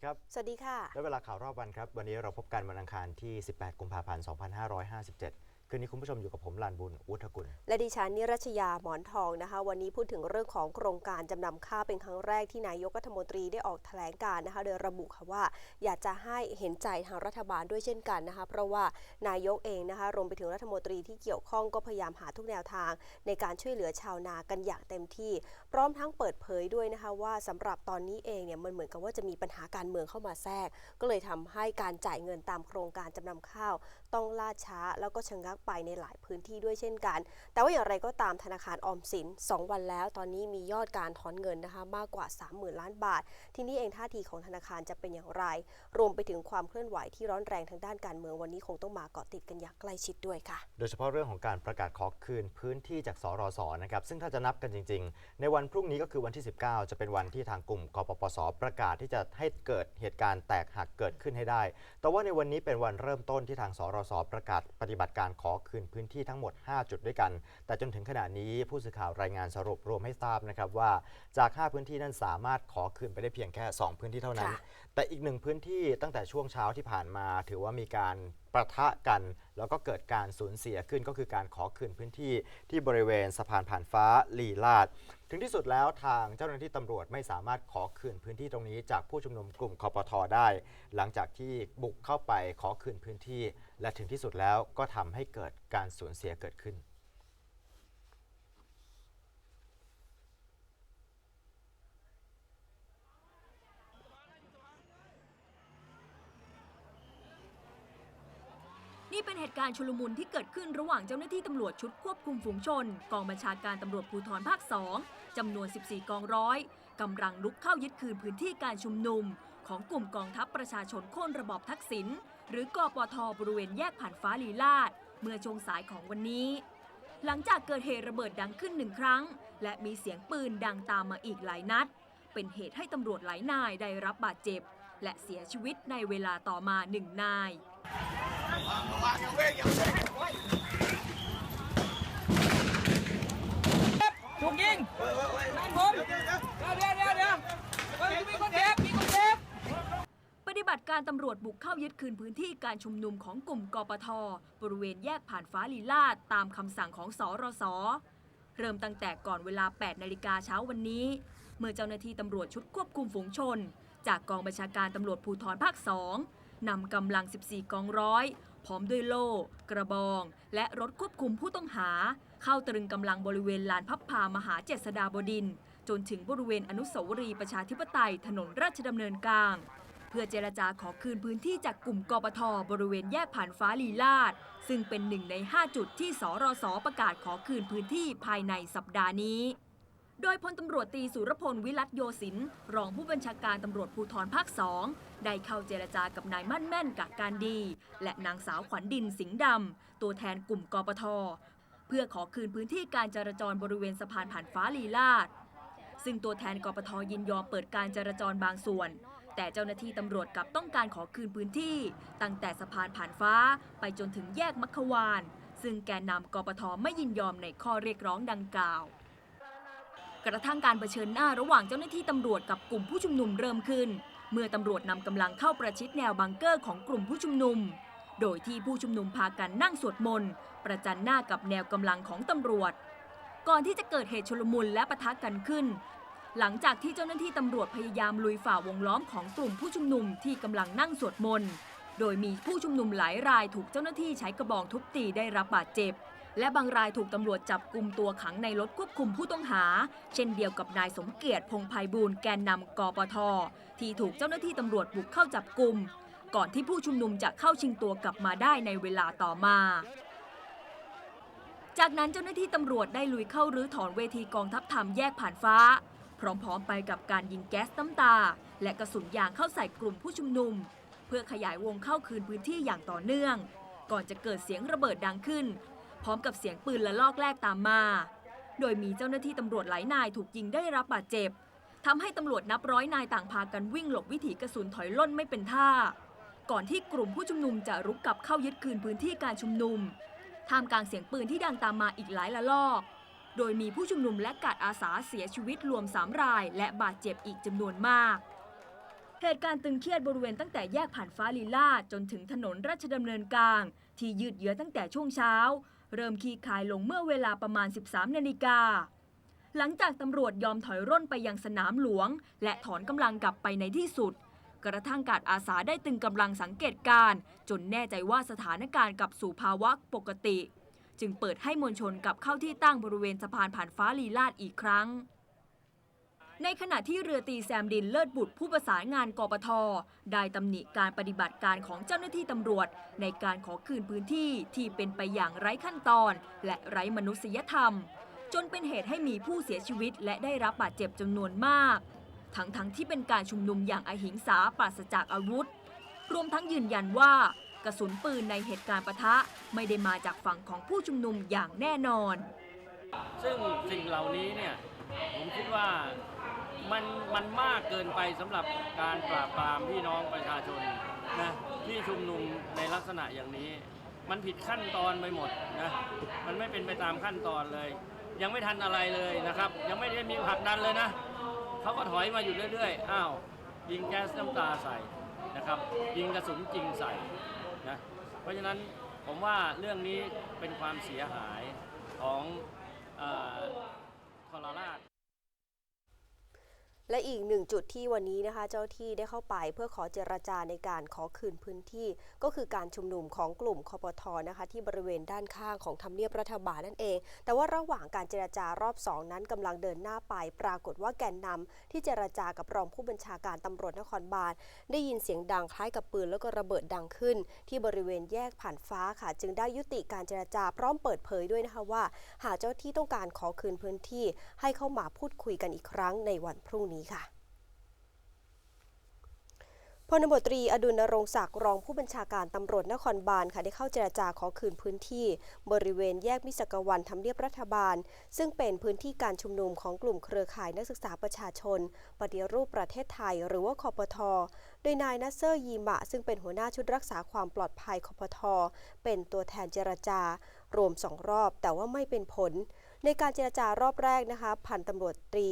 ดีครับ สวัสดีค่ะ และเวลาข่าวรอบวันครับ วันนี้เราพบกันวันอังคารที่ 18 กุมภาพันธ์ 2557 คืนนี้คุณผู้ชมอยู่กับผมลานบุญอุทกุล และดิฉันนิรัชยาหมอนทองนะคะ วันนี้พูดถึงเรื่องของโครงการจำนำข้าวเป็นครั้งแรกที่นายกรัฐมนตรีได้ออกแถลงการนะคะ โดยระบุค่ะว่า อยากจะให้เห็นใจทางรัฐบาลด้วยเช่นกันนะคะ เพราะว่านายกเองนะคะรวมไปถึงรัฐมนตรีที่เกี่ยวข้องก็พยายามหาทุกแนวทาง ในการช่วยเหลือชาวนากันอย่างเต็มที่ พร้อมทั้งเปิดเผยด้วยนะคะ ว่าสำหรับตอนนี้เองเนี่ยมันเหมือนกับว่าจะมีปัญหาการเมืองเข้ามาแทรก ก็เลยทำให้การจ่ายเงินตามโครงการจำนำข้าว ต้องล่าช้าแล้วก็ชะงักไปในหลายพื้นที่ด้วยเช่นกัน แต่ว่าอย่างไรก็ตามธนาคารออมสิน 2 วันแล้ว ตอนนี้มียอดการถอนเงินนะคะมากกว่า 30,000 ล้านบาท ที่นี่เองท่าทีของธนาคารจะเป็นอย่างไร รวมไปถึงความเคลื่อนไหวที่ร้อนแรงทางด้านการเมืองวันนี้คงต้องมาเกาะติดกันอย่างใกล้ชิดด้วยค่ะ โดยเฉพาะเรื่องของการประกาศขอคืนพื้นที่จากสรสนะครับซึ่งถ้าจะนับกันจริง ๆ ในวันพรุ่งนี้ก็คือวันที่ 19 จะเป็นวันที่ทางกลุ่มกปปสประกาศที่จะให้เกิดเหตุการณ์แตกหักเกิดขึ้นให้ได้ แต่ว่าในวันนี้เป็นวันเริ่มต้นที่ทางสรสประกาศปฏิบัติการขอคืนพื้นที่ทั้งหมด 5 จุดด้วยกัน แต่จนถึงขณะนี้ผู้สื่อข่าวรายงานสรุปรวมให้ทราบนะครับว่าจาก 5 พื้นที่นั้นสามารถขอคืนไปได้เพียงแค่ 2 พื้นที่เท่านั้นค่ะแต่อีกหนึ่งพื้นที่ตั้งแต่ช่วงเช้าที่ผ่านมา ถือว่ามีการประทะกัน แล้วก็เกิดการสูญเสียขึ้นก็คือการขอคืนพื้นที่ที่บริเวณสะพานผ่านฟ้าลีลาด ถึงที่สุดแล้วทางเจ้าหน้าที่ตำรวจไม่สามารถขอคืนพื้นที่ตรงนี้ จากผู้ชุมนุมกลุ่มคอปทได้ หลังจากที่บุกเข้าไปขอคืนพื้นที่ และถึงที่สุดแล้วก็ทำให้เกิดการสูญเสียเกิดขึ้น นี่เป็นเหตุการณ์ชุลมุนที่เกิดขึ้นระหว่างเจ้าหน้าที่ตำรวจชุดควบคุมฝูงชน กองบัญชาการตำรวจภูธรภาค 2 จำนวน 14 กองร้อยกำลังลุกเข้ายึดคืนพื้นที่การชุมนุม ของกลุ่มกองทัพประชาชนโค่นระบอบทักษิณ หรือกปทบริเวณแยกผ่านฟ้าลีลาดเมื่อช่วงสายของวันนี้ หลังจากเกิดเหตุระเบิดดังขึ้นหนึ่งครั้ง และมีเสียงปืนดังตามมาอีกหลายนัด เป็นเหตุให้ตำรวจหลายนายได้รับบาดเจ็บ และเสียชีวิตในเวลาต่อมาหนึ่งนายถูกยิงบ้านผมเดี๋ยวเดี๋ยวเดี๋ยวเดี๋ยวเฮ้ยมีคนเจ็บมีคนเจ็บป ฏิบัติการตำรวจบุกเข้ายึดคืนพื้นที่การชุมนุมของกลุ่มกปท บริเวณแยกผ่านฟ้าลีลาดตามคำสั่งของสรส เริ่มตั้งแต่ก่อนเวลา 8 นาฬิกาเช้าวันนี้ เมื่อเจ้าหน้าที่ตำรวจชุดควบคุมฝูงชน จากกองบัญชาการตำรวจภูธรภาค2นำกำลัง 14 กองร้อย พร้อมด้วยโล่ กระบอง และรถควบคุมผู้ต้องหา เข้าตรึงกำลังบริเวณลานพับพามหาเจษฎาบดิน จนถึงบริเวณอนุสาวรีย์ประชาธิปไตยถนนราชดำเนินกลาง เพื่อเจรจาขอคืนพื้นที่จากกลุ่มกปทบริเวณแยกผ่านฟ้าลีลาด ซึ่งเป็นหนึ่งใน 5 จุดที่สรสประกาศขอคืนพื้นที่ภายในสัปดาห์นี้ โดยพลตำรวจตีสุรพลวิรัตโยสิน รองผู้บัญชาการตำรวจภูธรภาคสองได้เข้าเจรจากับนายมั่นแม่นกะการดี และนางสาวขวัญดินสิงห์ดำตัวแทนกลุ่มกปทเพื่อขอคืนพื้นที่การจราจรบริเวณสะพานผ่านฟ้าลีลาด ซึ่งตัวแทนกปทยินยอมเปิดการจราจรบางส่วน แต่เจ้าหน้าที่ตำรวจกลับต้องการขอคืนพื้นที่ ตั้งแต่สะพานผ่านฟ้าไปจนถึงแยกมัคควาน ซึ่งแกนนำกปทไม่ยินยอมในข้อเรียกร้องดังกล่าว กระทั่งการเผชิญหน้าระหว่างเจ้าหน้าที่ตำรวจกับกลุ่มผู้ชุมนุมเริ่มขึ้น เมื่อตำรวจนำกำลังเข้าประชิดแนวบังเกอร์ของกลุ่มผู้ชุมนุม โดยที่ผู้ชุมนุมพากันนั่งสวดมนต์ประจันหน้ากับแนวกำลังของตำรวจ ก่อนที่จะเกิดเหตุชุลมุนและปะทะกันขึ้น หลังจากที่เจ้าหน้าที่ตำรวจพยายามลุยฝ่าวงล้อมของกลุ่มผู้ชุมนุมที่กำลังนั่งสวดมนต์ โดยมีผู้ชุมนุมหลายรายถูกเจ้าหน้าที่ใช้กระบองทุบตีได้รับบาดเจ็บ และบางรายถูกตำรวจจับกลุ่มตัวขังในรถควบคุมผู้ต้องหา เช่นเดียวกับนายสมเกียรติพงไพบูลย์แกนนำกปท ที่ถูกเจ้าหน้าที่ตำรวจบุกเข้าจับกลุ่มก่อนที่ผู้ชุมนุมจะเข้าชิงตัวกลับมาได้ในเวลาต่อมา จากนั้นเจ้าหน้าที่ตำรวจได้ลุยเข้ารื้อถอนเวทีกองทัพธรรมแยกผ่านฟ้า พร้อมๆไปกับการยิงแก๊สน้ำตา และกระสุนยางเข้าใส่กลุ่มผู้ชุมนุม เพื่อขยายวงเข้าคืนพื้นที่อย่างต่อเนื่อง ก่อนจะเกิดเสียงระเบิดดังขึ้น พร้อมกับเสียงปืนละลอกแรกตามมา โดยมีเจ้าหน้าที่ตำรวจหลายนายถูกยิงได้รับบาดเจ็บทำให้ตำรวจนับร้อยนายต่างพากันวิ่งหลบวิถีกระสุนถอยล่นไม่เป็นท่า ก่อนที่กลุ่มผู้ชุมนุมจะรุกกลับเข้ายึดคืนพื้นที่การชุมนุมท่ามกลางเสียงปืนที่ดังตามมาอีกหลายละลอก โดยมีผู้ชุมนุมและกาดอาสาเสียชีวิตรวม 3 ราย และบาดเจ็บอีกจำนวนมากเหตุการณ์ตึงเครียดบริเวณตั้งแต่แยกผ่านฟ้าลีลาดจนถึงถนนราชดำเนินกลาง ที่ยืดเยื้อตั้งแต่ช่วงเช้า เริ่มคลี่คลายลงเมื่อเวลาประมาณ 13 นาฬิกา หลังจากตำรวจยอมถอยร่นไปยังสนามหลวง และถอนกำลังกลับไปในที่สุด กระทั่งการอาสาได้ตึงกำลังสังเกตการ์จนแน่ใจว่าสถานการณ์กลับสู่ภาวะปกติ จึงเปิดให้มวลชนกลับเข้าที่ตั้งบริเวณสะพานผ่านฟ้าลีลาดอีกครั้ง ในขณะที่เรือตีแซมดินเลิศบุตรผู้ประสานงานกปทได้ตำหนิการปฏิบัติการของเจ้าหน้าที่ตำรวจ ในการขอคืนพื้นที่ที่เป็นไปอย่างไร้ขั้นตอน และไร้มนุษยธรรม จนเป็นเหตุให้มีผู้เสียชีวิต และได้รับบาดเจ็บจำนวนมาก ทั้งๆทที่เป็นการชุมนุมอย่างอหิงสาปราศจากอาวุธ รวมทั้งยืนยันว่า กระสุนปืนในเหตุการณ์ปะทะไม่ได้มาจากฝั่งของผู้ชุมนุมอย่างแน่นอน ซึ่งสิ่งเหล่านี้เนี่ยผมคิดว่ามันมันมากเกินไปสำหรับการปราบปรามพี่น้องประชาชนนะที่ชุมนุมในลักษณะอย่างนี้ มันผิดขั้นตอนไปหมดนะมันไม่เป็นไปตามขั้นตอนเลย ยังไม่ทันอะไรเลยนะครับ ยังไม่ได้มีผลักดันเลยนะเขาก็ถอยมาอยู่เรื่อยๆอ้าวยิงแก๊สน้ำตาใส่นะครับ ยิงกระสุนจริงใส่ นะเพราะฉะนั้นผมว่าเรื่องนี้เป็นความเสียหายของเอ่อทรราช และอีกหนึ่งจุดที่วันนี้นะคะเจ้าที่ได้เข้าไปเพื่อขอเจรจาในการขอคืนพื้นที่ ก็คือการชุมนุมของกลุ่มคอปทนะคะที่บริเวณด้านข้างของทำเนียบรัฐบาลนั่นเอง แต่ว่าระหว่างการเจรจารอบ 2 นั้นกำลังเดินหน้าไป ปรากฏว่าแกนนำที่เจรจากับรองผู้บัญชาการตำรวจนครบาลได้ยินเสียงดังคล้ายกับปืนแล้วก็ระเบิดดังขึ้น ที่บริเวณแยกผ่านฟ้าค่ะ จึงได้ยุติการเจรจาพร้อมเปิดเผยด้วยนะคะว่า หากเจ้าที่ต้องการขอคืนพื้นที่ ให้เข้ามาพูดคุยกันอีกครั้งในวันพรุ่งนี้ค่ะพลตำรวจตรีอดุลนรงศักดิ์รองผู้บัญชาการตำรวจนครบาลค่ะได้เข้าเจรจาขอคืนพื้นที่ บริเวณแยกมิสกวันทำเนียบรัฐบาล ซึ่งเป็นพื้นที่การชุมนุมของกลุ่มเครือข่ายนักศึกษาประชาชน ปฏิรูปประเทศไทยหรือว่าคอปทโดยนายนัสเซอร์ยีมะ ซึ่งเป็นหัวหน้าชุดรักษาความปลอดภัยคอปทเป็นตัวแทนเจรจา รวมสองรอบแต่ว่าไม่เป็นผล ในการเจรจารอบแรกนะคะ พันตำรวจตรี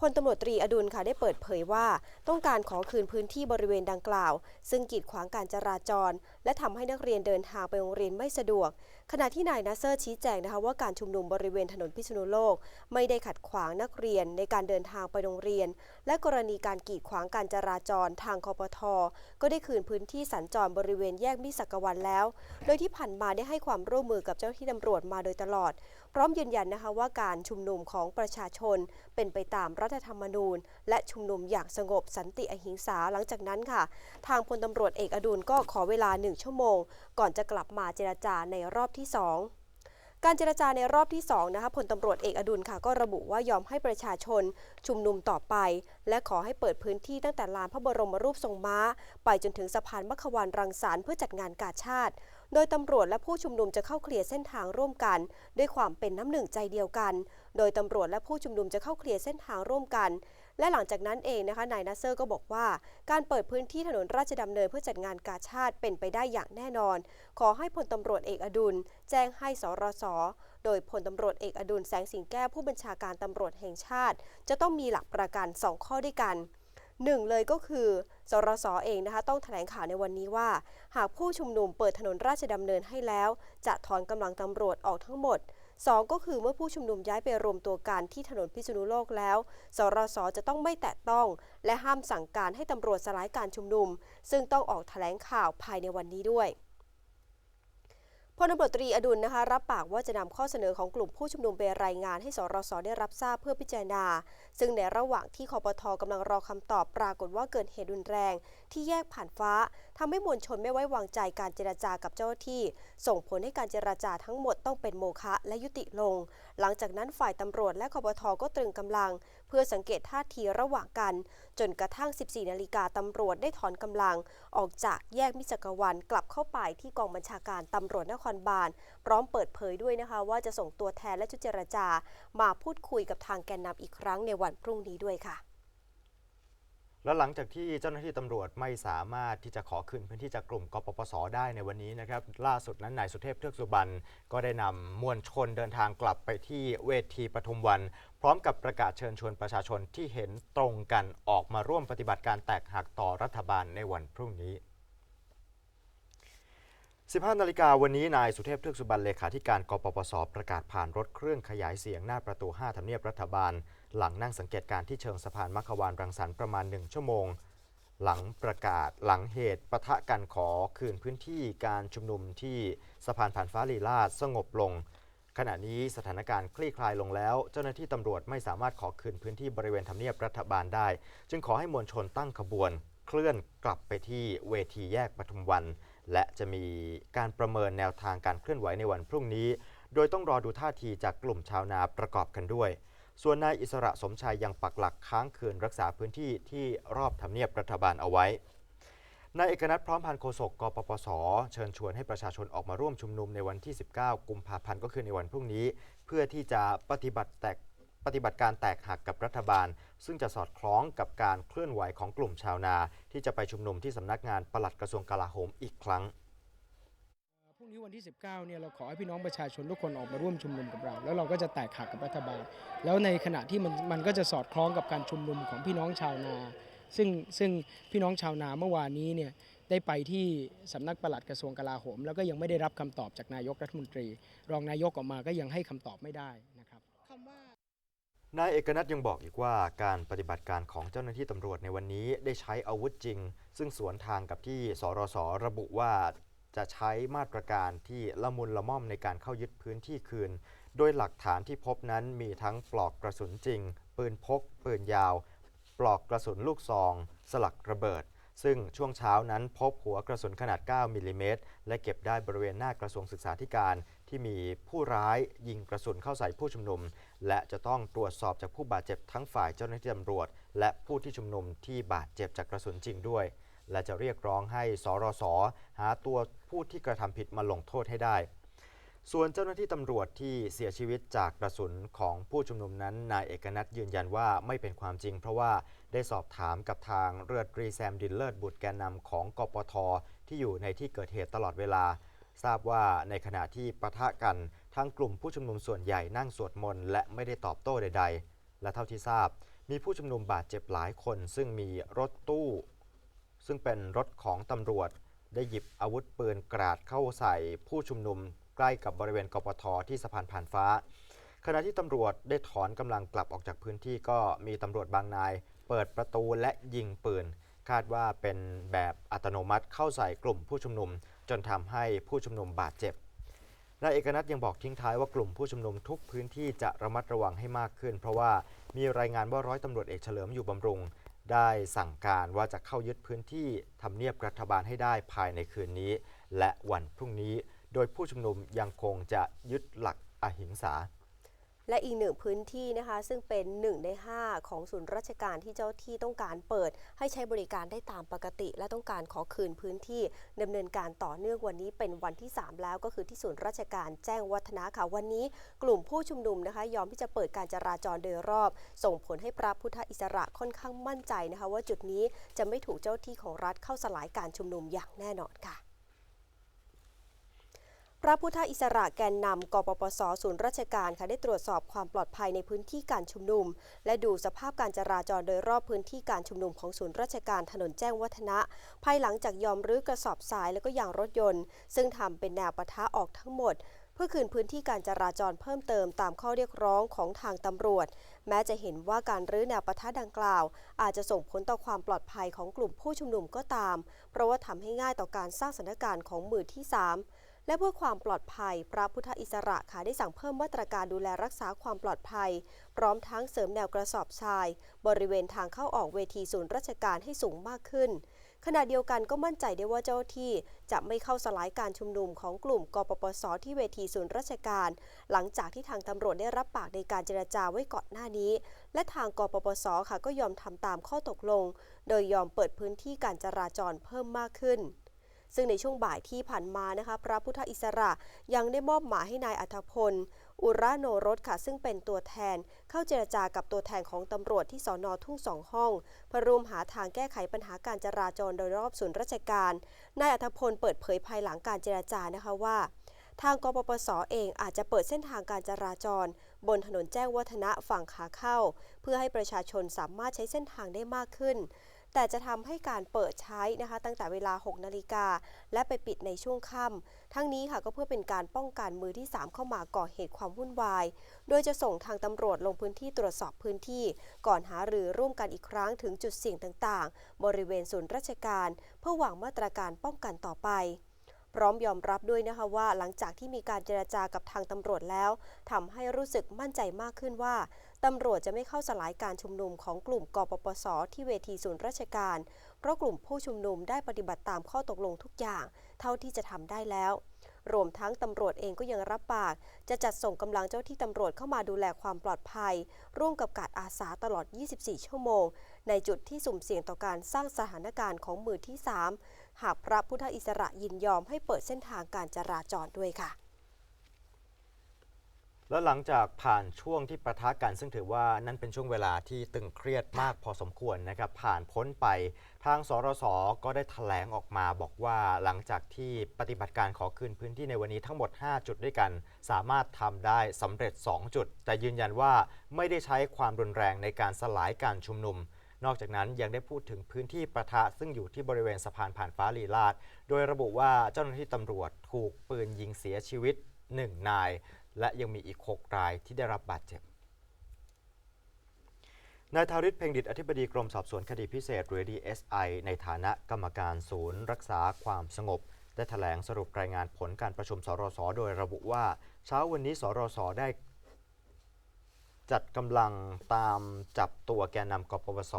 พลตำรวจตรีอดุลค่ะได้เปิดเผยว่า ต้องการขอคืนพื้นที่บริเวณดังกล่าว ซึ่งกีดขวางการจราจร และทำให้นักเรียนเดินทางไปโรงเรียนไม่สะดวก ขณะที่นายนัสเซอร์ชี้แจงนะคะว่าการชุมนุมบริเวณถนนพิษณุโลก ไม่ได้ขัดขวางนักเรียนในการเดินทางไปโรงเรียน และกรณีการกีดขวางการจราจรทางคอปทอก็ได้คืนพื้นที่สัญจรบริเวณแยกมิสักวันแล้ว โดยที่ผ่านมาได้ให้ความร่วมมือกับเจ้าหน้าที่ตำรวจมาโดยตลอด พร้อมยืนยันนะคะว่าการชุมนุมของประชาชน เป็นไปตามรัฐธรรมนูญ และชุมนุมอย่างสงบสันติอหิงสาหลังจากนั้นค่ะ ทางพลตำรวจเอกอดุลก็ขอเวลาหนึ่งชั่วโมง ก่อนจะกลับมาเจรจาในรอบที่สองการเจรจาในรอบที่2นะคะพลตำรวจเอกอดุลค่ะก็ระบุว่ายอมให้ประชาชนชุมนุมต่อไป และขอให้เปิดพื้นที่ตั้งแต่ลานพระบรมรูปทรงม้า ไปจนถึงสะพานมัขวานรังสรรค์เพื่อจัดงานกาชาติ โดยตำรวจและผู้ชุมนุมจะเข้าเคลียร์เส้นทางร่วมกัน ด้วยความเป็นน้ำหนึ่งใจเดียวกัน โดยตำรวจและผู้ชุมนุมจะเข้าเคลียร์เส้นทางร่วมกัน และหลังจากนั้นเองนะคะนายนัสเซอร์ก็บอกว่า การเปิดพื้นที่ถนนราชดำเนินเพื่อจัดงานกาชาติเป็นไปได้อย่างแน่นอน ขอให้พลตำรวจเอกอดุล แจ้งให้สรสโดยพลตำรวจเอกอดุลแสงสิงแก้วผู้บัญชาการตำรวจแห่งชาติ จะต้องมีหลักประกัน 2 ข้อด้วยกันหนึ่งเลยก็คือ สรสเองนะคะต้องแถลงข่าวในวันนี้ว่า หากผู้ชุมนุมเปิดถนนราชดำเนินให้แล้ว จะถอนกำลังตำรวจออกทั้งหมด 2 ก็คือเมื่อผู้ชุมนุมย้ายไปรวมตัวกันที่ถนนพิษณุโลกแล้ว สรสจะต้องไม่แตะต้อง และห้ามสั่งการให้ตำรวจสลายการชุมนุม ซึ่งต้องออกแถลงข่าวภายในวันนี้ด้วยพลตำรวจตรีอดุลนะคะรับปากว่าจะนำข้อเสนอของกลุ่มผู้ชุมนุมไปรายงานให้สรสได้รับทราบเพื่อพิจารณา ซึ่งในระหว่างที่คอปทกำลังรอคำตอบปรากฏว่าเกิดเหตุรุนแรง ที่แยกผ่านฟ้าทำให้มวลชนไม่ไว้วางใจการเจรจากับเจ้าหน้าที่ ส่งผลให้การเจรจาทั้งหมดต้องเป็นโมฆะและยุติลง หลังจากนั้นฝ่ายตำรวจและคอปทก็ตรึงกำลัง เพื่อสังเกตท่าทีระหว่างกัน จนกระทั่ง 14 นาฬิกาตำรวจได้ถอนกำลัง ออกจากแยกมิจกวันกลับเข้าไปที่กองบัญชาการตำรวจนครบาลพร้อมเปิดเผยด้วยนะคะว่าจะส่งตัวแทนและชุดเจรจา มาพูดคุยกับทางแกนนำอีกครั้งในวันพรุ่งนี้ด้วยค่ะ และหลังจากที่เจ้าหน้าที่ตำรวจไม่สามารถที่จะขอคืนพื้นที่จากกลุ่มกปปส ได้ในวันนี้นะครับ ล่าสุดนั้นนายสุเทพเทือกสุบรรณก็ได้นำมวลชนเดินทางกลับไปที่เวทีปทุมวัน พร้อมกับประกาศเชิญชวนประชาชนที่เห็นตรงกันออกมาร่วมปฏิบัติการแตกหักต่อรัฐบาลในวันพรุ่งนี้15นาฬิกาวันนี้นายสุเทพเทือกสุบรรณเลขาธิการกปปส ประกาศผ่านรถเครื่องขยายเสียงหน้าประตู 5ทำเนียบรัฐบาล หลังนั่งสังเกตการที่เชิงสะพานมัคควานรังสรรค์ประมาณ 1 ชั่วโมง หลังประกาศหลังเหตุปะทะกันขอคืนพื้นที่การชุมนุมที่สะพานผ่านฟ้าลีลาศสงบลง ขณะนี้สถานการณ์คลี่คลายลงแล้ว เจ้าหน้าที่ตำรวจไม่สามารถขอคืนพื้นที่บริเวณทำเนียบรัฐบาลได้ จึงขอให้มวลชนตั้งขบวน เคลื่อนกลับไปที่เวทีแยกปทุมวัน และจะมีการประเมินแนวทางการเคลื่อนไหวในวันพรุ่งนี้ โดยต้องรอดูท่าทีจากกลุ่มชาวนาประกอบกันด้วย ส่วนนายอิสระสมชัยยังปักหลักค้างคืนรักษาพื้นที่ที่รอบทำเนียบรัฐบาลเอาไว้นายเอกนัทพร้อมพันโฆษกกปปส เชิญชวนให้ประชาชนออกมาร่วมชุมนุมในวันที่ 19 กุมภาพันธ์ก็คือในวันพรุ่งนี้ เพื่อที่จะปฏิบัติแตกปฏิบัติการแตกหักกับรัฐบาล ซึ่งจะสอดคล้องกับการเคลื่อนไหวของกลุ่มชาวนา ที่จะไปชุมนุมที่สำนักงานปลัดกระทรวงกลาโหมอีกครั้ง รุ่งนี้วันที่ 19 เนี่ยเราขอให้พี่น้องประชาชนทุกคนออกมาร่วมชุมนุมกับเรา แล้วเราก็จะแตกหักกับรัฐบาล แล้วในขณะที่มันมันก็จะสอดคล้องกับการชุมนุมของพี่น้องชาวนา ซึ่งซึ่งพี่น้องชาวนาเมื่อวานนี้เนี่ยได้ไปที่สำนักปลัดกระทรวงกลาโหม แล้วก็ยังไม่ได้รับคำตอบจากนายกรัฐมนตรี รองนายกออกมาก็ยังให้คำตอบไม่ได้นะครับนายเอกนัทยังบอกอีกว่าการปฏิบัติการของเจ้าหน้าที่ตำรวจในวันนี้ได้ใช้อาวุธจริง ซึ่งสวนทางกับที่สรสระบุว่า จะใช้มาตรการที่ละมุนละม่อมในการเข้ายึดพื้นที่คืน โดยหลักฐานที่พบนั้นมีทั้งปลอกกระสุนจริง ปืนพก ปืนยาว ปลอกกระสุนลูกซอง สลักระเบิด ซึ่งช่วงเช้านั้นพบหัวกระสุนขนาด 9 มิลลิเมตร และเก็บได้บริเวณหน้ากระทรวงศึกษาธิการ ที่มีผู้ร้ายยิงกระสุนเข้าใส่ผู้ชุมนุม และจะต้องตรวจสอบจากผู้บาดเจ็บทั้งฝ่ายเจ้าหน้าที่ตำรวจ และผู้ที่ชุมนุมที่บาดเจ็บจากกระสุนจริงด้วย และจะเรียกร้องให้สรสหาตัวผู้ที่กระทำผิดมาลงโทษให้ได้ ส่วนเจ้าหน้าที่ตำรวจที่เสียชีวิตจากกระสุนของผู้ชุมนุมนั้นนายเอกนัทยืนยันว่าไม่เป็นความจริง เพราะว่าได้สอบถามกับทางเรือตรีแซมดินเลิศบุตรแกนนำของกปท ที่อยู่ในที่เกิดเหตุตลอดเวลา ทราบว่าในขณะที่ปะทะกันทางกลุ่มผู้ชุมนุมส่วนใหญ่นั่งสวดมนต์และไม่ได้ตอบโต้ใด ๆ และเท่าที่ทราบมีผู้ชุมนุมบาดเจ็บหลายคน ซึ่งมีรถตู้ ซึ่งเป็นรถของตำรวจ ได้หยิบอาวุธปืนกราดเข้าใส่ผู้ชุมนุมใกล้กับบริเวณกปทที่สะพานผ่านฟ้า ขณะที่ตำรวจได้ถอนกำลังกลับออกจากพื้นที่ก็มีตำรวจบางนาย เปิดประตูและยิงปืน คาดว่าเป็นแบบอัตโนมัติเข้าใส่กลุ่มผู้ชุมนุม จนทำให้ผู้ชุมนุมบาดเจ็บนายเอกนัทยังบอกทิ้งท้ายว่ากลุ่มผู้ชุมนุมทุกพื้นที่จะระมัดระวังให้มากขึ้น เพราะว่ามีรายงานว่าร้อยตำรวจเอกเฉลิมอยู่บำรุง ได้สั่งการว่าจะเข้ายึดพื้นที่ทำเนียบรัฐบาลให้ได้ภายในคืนนี้ และวันพรุ่งนี้ โดยผู้ชุมนุมยังคงจะยึดหลักอหิงสา และอีกหนึ่งพื้นที่นะคะซึ่งเป็น 1 ใน 5 ของศูนย์ราชการที่เจ้าที่ต้องการเปิด ให้ใช้บริการได้ตามปกติ และต้องการขอคืนพื้นที่ดำเนินการต่อเนื่องวันนี้เป็นวันที่ 3 แล้วก็คือที่ศูนย์ราชการแจ้งวัฒนะค่ะวันนี้ กลุ่มผู้ชุมนุมนะคะ ยอมที่จะเปิดการจราจรโดยรอบ ส่งผลให้พระพุทธอิสระค่อนข้างมั่นใจนะคะ ว่าจุดนี้จะไม่ถูกเจ้าที่ของรัฐเข้าสลายการชุมนุมอย่างแน่นอนค่ะ พระพุทธอิสระแกนนำกปปสศูนย์ราชการค่ะได้ตรวจสอบความปลอดภัยในพื้นที่การชุมนุม และดูสภาพการจราจรโดยรอบพื้นที่การชุมนุมของศูนย์ราชการถนนแจ้งวัฒนะ ภายหลังจากยอมรื้อกระสอบทรายและก็ยางรถยนต์ ซึ่งทำเป็นแนวปะทะออกทั้งหมดเพื่อคืนพื้นที่การจราจรเพิ่มเติมตามข้อเรียกร้องของทางตำรวจ แม้จะเห็นว่าการรื้อแนวปะทะดังกล่าว อาจจะส่งผลต่อความปลอดภัยของกลุ่มผู้ชุมนุมก็ตาม เพราะว่าทำให้ง่ายต่อการสร้างสถานการณ์ของมือที่ 3 และเพื่อความปลอดภัย พระพุทธอิสระค่ะได้สั่งเพิ่มมาตรการดูแลรักษาความปลอดภัย พร้อมทั้งเสริมแนวกระสอบทราย บริเวณทางเข้าออกเวทีศูนย์ราชการให้สูงมากขึ้น ขณะเดียวกันก็มั่นใจได้ว่าเจ้าที่ จะไม่เข้าสลายการชุมนุมของกลุ่มกปปสที่เวทีศูนย์ราชการ หลังจากที่ทางตำรวจได้รับปากในการเจรจาไว้ก่อนหน้านี้ และทางกปปสค่ะก็ยอมทำตามข้อตกลง โดยยอมเปิดพื้นที่การจราจรเพิ่มมากขึ้น ซึ่งในช่วงบ่ายที่ผ่านมานะคะ พระพุทธอิสระยังได้มอบหมายให้นายอัธพล อุระโนรสค่ะ ซึ่งเป็นตัวแทน เข้าเจรจากับตัวแทนของตำรวจที่สอนอทุ่งสองห้องเพื่อร่วมหาทางแก้ไขปัญหาการจราจรโดยรอบศูนย์ราชการ นายอัธพลเปิดเผยภายหลังการเจรจานะคะว่าทางกปปสเองอาจจะเปิดเส้นทางการจราจร บนถนนแจ้งวัฒนะฝั่งขาเข้า เพื่อให้ประชาชนสามารถใช้เส้นทางได้มากขึ้น แต่จะทำให้การเปิดใช้นะคะ ตั้งแต่เวลา 6 นาฬิกา และไปปิดในช่วงค่ำทั้งนี้ค่ะก็เพื่อเป็นการป้องกันมือที่ 3 เข้ามาก่อเหตุความวุ่นวาย โดยจะส่งทางตำรวจลงพื้นที่ตรวจสอบพื้นที่ ก่อนหารือร่วมกันอีกครั้งถึงจุดเสี่ยงต่างๆ บริเวณศูนย์ราชการ เพื่อหวังมาตรการป้องกันต่อไปพร้อมยอมรับด้วยนะคะว่าหลังจากที่มีการเจรจากับทางตำรวจแล้วทำให้รู้สึกมั่นใจมากขึ้นว่า ตำรวจจะไม่เข้าสลายการชุมนุมของกลุ่มกปปส ที่เวทีศูนย์ราชการ เพราะกลุ่มผู้ชุมนุมได้ปฏิบัติตามข้อตกลงทุกอย่าง เท่าที่จะทำได้แล้ว รวมทั้งตำรวจเองก็ยังรับปาก จะจัดส่งกำลังเจ้าที่ตำรวจเข้ามาดูแลความปลอดภัย ร่วมกับการอาสาตลอด 24 ชั่วโมง ในจุดที่สุ่มเสี่ยงต่อการสร้างสถานการณ์ของมือที่ 3 หากพระพุทธอิสระยินยอมให้เปิดเส้นทางการจราจรด้วยค่ะ แล้วหลังจากผ่านช่วงที่ประทะกัน ซึ่งถือว่านั่นเป็นช่วงเวลาที่ตึงเครียดมากพอสมควรนะครับ ผ่านพ้นไปทางสรสก็ได้แถลงออกมาบอกว่าหลังจากที่ปฏิบัติการขอคืนพื้นที่ในวันนี้ทั้งหมด 5 จุดด้วยกัน สามารถทำได้สำเร็จ 2 จุด แต่ยืนยันว่าไม่ได้ใช้ความรุนแรงในการสลายการชุมนุมนอกจากนั้นยังได้พูดถึงพื้นที่ประทะซึ่งอยู่ที่บริเวณสะพานผ่านฟ้าลีลาด โดยระบุว่าเจ้าหน้าที่ตำรวจถูกปืนยิงเสียชีวิต 1 นาย และยังมีอีก 6 รายที่ได้รับบาดเจ็บ นายทาริศเพ่งดิตอธิบดีกรมสอบสวนคดีพิเศษหรือ DSI ในฐานะกรรมการศูนย์ รักษาความสงบ ได้แถลงสรุปรายงานผลการประชุมสรสโดยระบุว่า เช้าวันนี้สรสได้จัดกำลังตามจับตัวแกนนำกปปส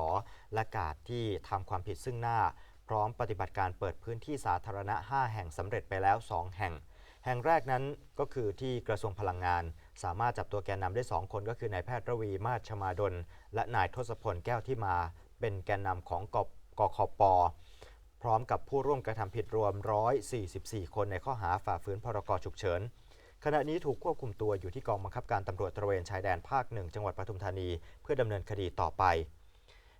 และกาดที่ทำความผิดซึ่งหน้า พร้อมปฏิบัติการเปิดพื้นที่สาธารณะ 5 แห่งสำเร็จไปแล้ว 2 แห่ง แห่งแรกนั้นก็คือที่กระทรวงพลังงาน สามารถจับตัวแกนนำได้ 2 คนก็คือนายแพทย์ระวีมาชมาดล และนายทศพลแก้วที่มา เป็นแกนนำของกกคปพร้อมกับผู้ร่วมกระทำผิดรวม 144 คนในข้อหาฝ่าฝืนพรกฉุกเฉินขณะนี้ถูกควบคุมตัวอยู่ที่กองบังคับการตำรวจตระเวนชายแดนภาคหนึ่งจังหวัดปทุมธานี เพื่อดำเนินคดีต่อไป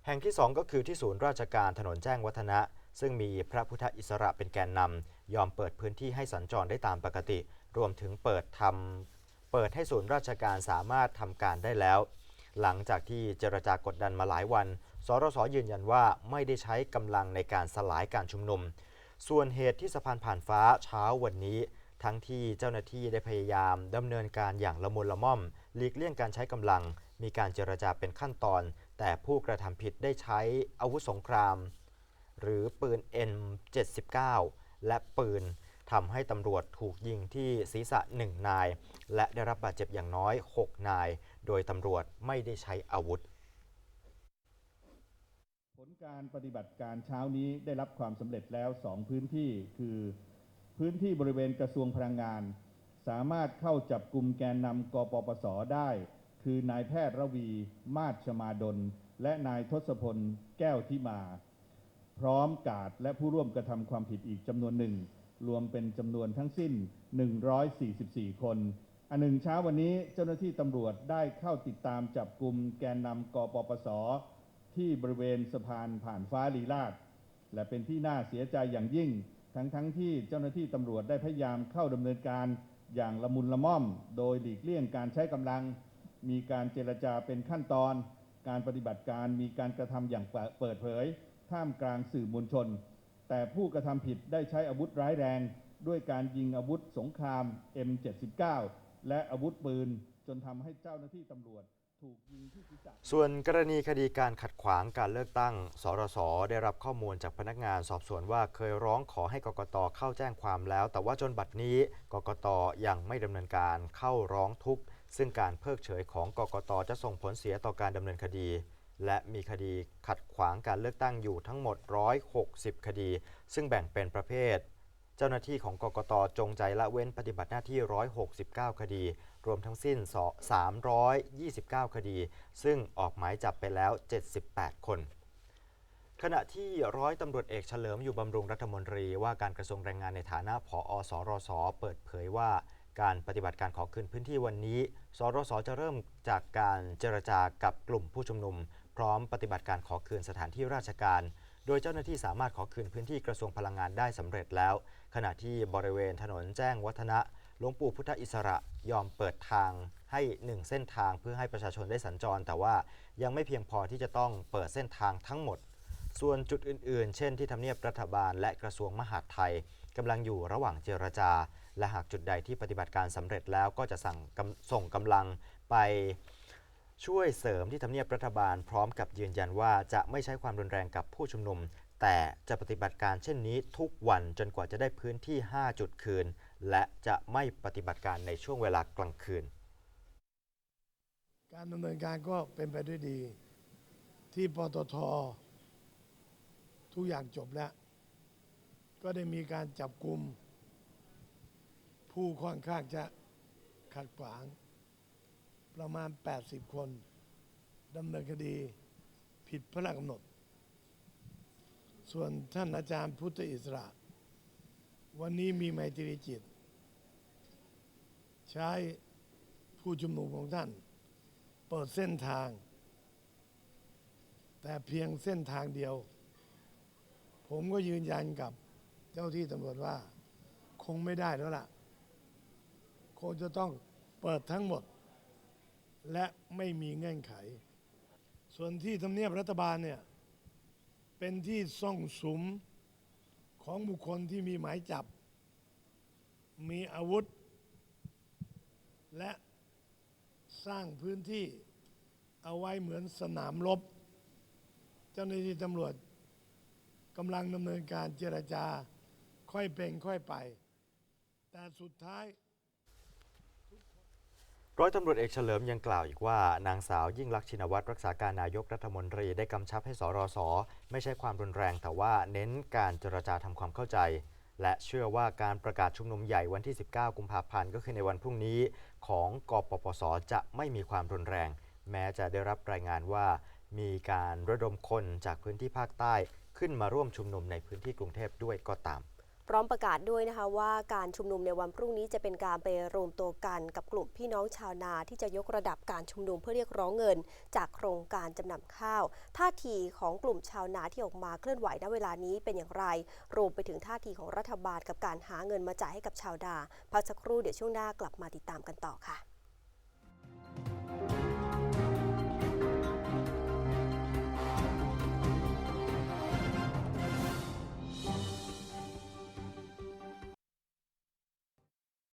แห่งที่ 2 ก็คือที่ศูนย์ราชการถนนแจ้งวัฒนะ ซึ่งมีพระพุทธอิสระเป็นแกนนำ ยอมเปิดพื้นที่ให้สัญจรได้ตามปกติ รวมถึงเปิดทำเปิดให้ศูนย์ราชการสามารถทำการได้แล้ว หลังจากที่เจรจากดดันมาหลายวัน สรสยืนยันว่าไม่ได้ใช้กำลังในการสลายการชุมนุม ส่วนเหตุที่สะพานผ่านฟ้าเช้าวันนี้ ทั้งที่เจ้าหน้าที่ได้พยายามดำเนินการอย่างละมุนละม่อมหลีกเลี่ยงการใช้กำลัง มีการเจรจาเป็นขั้นตอน แต่ผู้กระทำผิดได้ใช้อาวุธสงคราม หรือปืน M79 และปืนทำให้ตำรวจถูกยิงที่ศีรษะ 1 นาย และได้รับบาดเจ็บอย่างน้อย 6 นาย โดยตำรวจไม่ได้ใช้อาวุธ ผลการปฏิบัติการเช้านี้ได้รับความสำเร็จแล้ว 2 พื้นที่คือพื้นที่บริเวณกระทรวงพลังงาน สามารถเข้าจับกลุ่มแกนนำกปปสได้ คือนายแพทย์ระวี มาศชมาดล และนายทศพล แก้วทิมา พร้อมกาดและผู้ร่วมกระทำความผิดอีกจำนวนหนึ่ง รวมเป็นจำนวนทั้งสิ้น 144 คน อันหนึ่งเช้าวันนี้เจ้าหน้าที่ตำรวจได้เข้าติดตามจับกลุ่มแกนนำกปปส ที่บริเวณสะพานผ่านฟ้าลีลาดและเป็นที่น่าเสียใจอย่างยิ่ง ทั้งทั้งที่เจ้าหน้าที่ตำรวจได้พยายามเข้าดำเนินการอย่างละมุนละม่อม โดยหลีกเลี่ยงการใช้กำลัง มีการเจรจาเป็นขั้นตอน การปฏิบัติการมีการกระทำอย่างเปิดเผย ท่ามกลางสื่อมวลชน แต่ผู้กระทำผิดได้ใช้อาวุธร้ายแรง ด้วยการยิงอาวุธสงคราม M79 และอาวุธปืน จนทำให้เจ้าหน้าที่ตำรวจถูกยิงที่ศีรษะ ส่วนกรณีคดีการขัดขวางการเลือกตั้ง สรส ได้รับข้อมูลจากพนักงานสอบสวนว่าเคยร้องขอให้กกตเข้าแจ้งความแล้ว แต่ว่าจนบัดนี้กกตยังไม่ดำเนินการเข้าร้องทุกข์ ซึ่งการเพิกเฉยของกกตจะส่งผลเสียต่อการดำเนินคดี และมีคดีขัดขวางการเลือกตั้งอยู่ทั้งหมด 160 คดี ซึ่งแบ่งเป็นประเภท เจ้าหน้าที่ของกกตจงใจละเว้นปฏิบัติหน้าที่ 169 คดี รวมทั้งสิ้น 329 คดี ซึ่งออกหมายจับไปแล้ว 78 คนขณะที่ร้อยตำรวจเอกเฉลิมอยู่บำรุงรัฐมนตรีว่าการกระทรวงแรงงานในฐานะผอสรสเปิดเผยว่าการปฏิบัติการขอคืนพื้นที่วันนี้ สรสจะเริ่มจากการเจรจากับกลุ่มผู้ชุมนุม พร้อมปฏิบัติการขอคืนสถานที่ราชการ โดยเจ้าหน้าที่สามารถขอคืนพื้นที่กระทรวงพลังงานได้สำเร็จแล้ว ขณะที่บริเวณถนนแจ้งวัฒนะหลวงปู่พุทธอิสระยอมเปิดทางให้หนึ่งเส้นทางเพื่อให้ประชาชนได้สัญจร แต่ว่ายังไม่เพียงพอที่จะต้องเปิดเส้นทางทั้งหมด ส่วนจุดอื่นๆ เช่นที่ทำเนียบรัฐบาลและกระทรวงมหาดไทยกำลังอยู่ระหว่างเจรจา และหากจุดใดที่ปฏิบัติการสำเร็จแล้วก็จะสั่งส่งกำลังไป ช่วยเสริมที่ทำเนียบรัฐบาลพร้อมกับยืนยันว่าจะไม่ใช้ความรุนแรงกับผู้ชุมนุม แต่จะปฏิบัติการเช่นนี้ทุกวันจนกว่าจะได้พื้นที่ 5 จุดคืน และจะไม่ปฏิบัติการในช่วงเวลากลางคืน การดำเนินการก็เป็นไปด้วยดี ที่ปตท ทุกอย่างจบแล้ว ก็ได้มีการจับกลุ่มผู้ค่อนข้างจะขัดขวาง ประมาณ 80 คนดำเนินคดีผิดพระราชกำหนด ส่วนท่านอาจารย์พุทธอิสระ วันนี้มีไมตรีจิต ใช้ผู้ชุมนุมของท่าน เปิดเส้นทาง แต่เพียงเส้นทางเดียว ผมก็ยืนยันกับเจ้าที่ตำรวจว่า คงไม่ได้แล้วล่ะ คงจะต้องเปิดทั้งหมด และไม่มีเงื่อนไข ส่วนที่ทำเนียบรัฐบาลเนี่ย เป็นที่ซ่องสุมของบุคคลที่มีหมายจับ มีอาวุธ และสร้างพื้นที่เอาไว้เหมือนสนามรบ เจ้าหน้าที่ตำรวจกำลังดำเนินการเจรจาค่อยเป็นค่อยไป แต่สุดท้าย ร้อยตำรวจเอกเฉลิมยังกล่าวอีกว่า นางสาวยิ่งลักษณ์ชินวัตรรักษาการนายกรัฐมนตรีได้กำชับให้สรสไม่ใช่ความรุนแรง แต่ว่าเน้นการเจรจาทำความเข้าใจ และเชื่อว่าการประกาศชุมนุมใหญ่วันที่ 19 กุมภาพันธ์ก็คือในวันพรุ่งนี้ ของกปปสจะไม่มีความรุนแรง แม้จะได้รับรายงานว่า มีการระดมคนจากพื้นที่ภาคใต้ ขึ้นมาร่วมชุมนุมในพื้นที่กรุงเทพด้วยก็ตาม พร้อมประกาศด้วยนะคะว่าการชุมนุมในวันพรุ่งนี้จะเป็นการไปรวมตัวกันกับกลุ่มพี่น้องชาวนาที่จะยกระดับการชุมนุมเพื่อเรียกร้องเงิน จากโครงการจำนำข้าว ท่าทีของกลุ่มชาวนาที่ออกมาเคลื่อนไหวณเวลานี้เป็นอย่างไร รวมไปถึงท่าทีของรัฐบาลกับการหาเงินมาจ่ายให้กับชาวนาพักสักครู่เดี๋ยวช่วงหน้ากลับมาติดตามกันต่อค่ะ